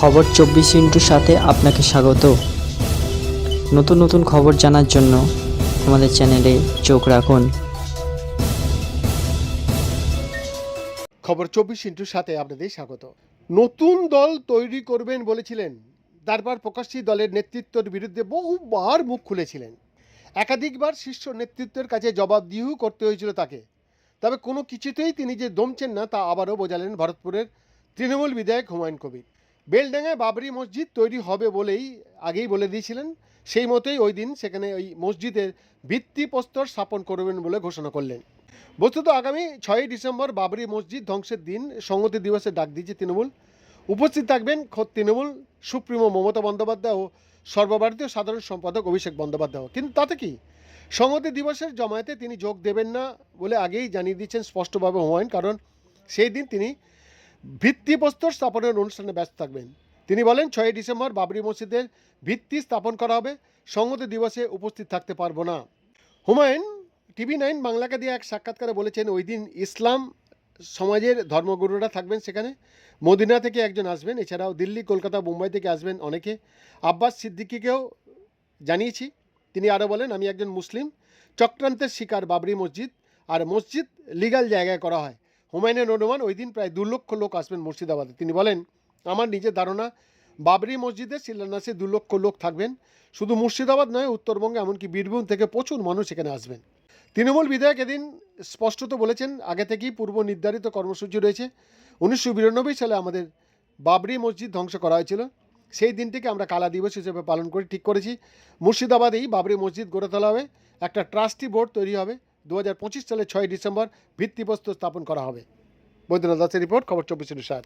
খবর চব্বিশ ইন্টুর সাথে আপনাকে স্বাগত। নতুন নতুন খবর জানার জন্য আমাদের চ্যানেলে চোখ রাখুন। খবর চব্বিশ ইন্টুর সাথে আপনাদের স্বাগত। নতুন দল তৈরি করবেন বলেছিলেন। তারপর প্রকাশ্যী দলের নেতৃত্বের বিরুদ্ধে বহুবার মুখ খুলেছিলেন। একাধিকবার শীর্ষ নেতৃত্বের কাছে জবাবদিহিও করতে হয়েছিল তাকে। তবে কোনো কিছুতেই তিনি যে দমছেন না তা আবারও বোঝালেন ভরতপুরের তৃণমূল বিধায়ক হুমায়ুন কবির। বেলডাঙ্গায় বাবরি মসজিদ তৈরি হবে বলেই আগেই বলে দিয়েছিলেন। সেই মতোই ওই দিন সেখানে ওই মসজিদের ভিত্তিপ্রস্তর স্থাপন করবেন বলে ঘোষণা করলেন। বস্তুত আগামী ছয়ই ডিসেম্বর বাবরি মসজিদ ধ্বংসের দিন সংহতি দিবসে ডাক দিয়েছে তৃণমূল। উপস্থিত থাকবেন খোদ তৃণমূল, সুপ্রিমো মমতা বন্দ্যোপাধ্যায় ও সর্বভারতীয় সাধারণ সম্পাদক অভিষেক বন্দ্যোপাধ্যায়। কিন্তু তাতে কি? সংহতি দিবসের জমায়েতে তিনি যোগ দেবেন না বলে আগেই জানিয়ে দিচ্ছেন স্পষ্টভাবে হুমায়ুন, কারণ সেই দিন তিনি ভিত্তিপ্রস্তর স্থাপনের অনুষ্ঠানে ব্যস্ত থাকবেন। তিনি বলেন, ছয়ই ডিসেম্বর বাবরি মসজিদের ভিত্তি স্থাপন করা হবে। সংহতি দিবসে উপস্থিত থাকতে পারব না। হুমায়ুন, টিভি নাইন বাংলাকে দিয়ে এক সাক্ষাৎকারে বলেছেন, ওই দিন ইসলাম সমাজের ধর্মগুরুরা থাকবেন সেখানে। মদিনা থেকে একজন আসবেন, এছাড়াও দিল্লি, কলকাতা, মুম্বাই থেকে আসবেন অনেকে। আব্বাস সিদ্দিকিকেও জানিয়েছি। তিনি আরও বলেন, আমি একজন মুসলিম। চক্রান্তের শিকার বাবরি মসজিদ। আর মসজিদ লিগাল জায়গায় করা হয়। হুমায়ুনের অনুমান, ওই দিন প্রায় দু লক্ষ লোক আসবেন মুর্শিদাবাদে। তিনি বলেন, আমার নিজের ধারণা, বাবরি মসজিদের শিলান্যাসে দু লক্ষ লোক থাকবেন। শুধু মুর্শিদাবাদ নয়, উত্তরবঙ্গে এমনকি বীরভূম থেকে প্রচুর মানুষ এখানে আসবেন। তৃণমূল বিধায়ক এদিন স্পষ্টত বলেছেন, আগে থেকেই পূর্ব নির্ধারিত কর্মসূচি রয়েছে। উনিশশো বিরানব্বই সালে আমাদের বাবরি মসজিদ ধ্বংস করা হয়েছিল। সেই দিনটিকে আমরা কালা দিবস হিসেবে পালন করে ঠিক করেছি। মুর্শিদাবাদেই বাবরি মসজিদ গড়ে তোলা হবে। একটা ট্রাস্টি বোর্ড তৈরি হবে। দু সালের ছয় ডিসেম্বর ভিত্তিপ্রস্তর স্থাপন করা হবে। বৈদ্যনাথ দাসের রিপোর্ট খবর চব্বিশ সাত।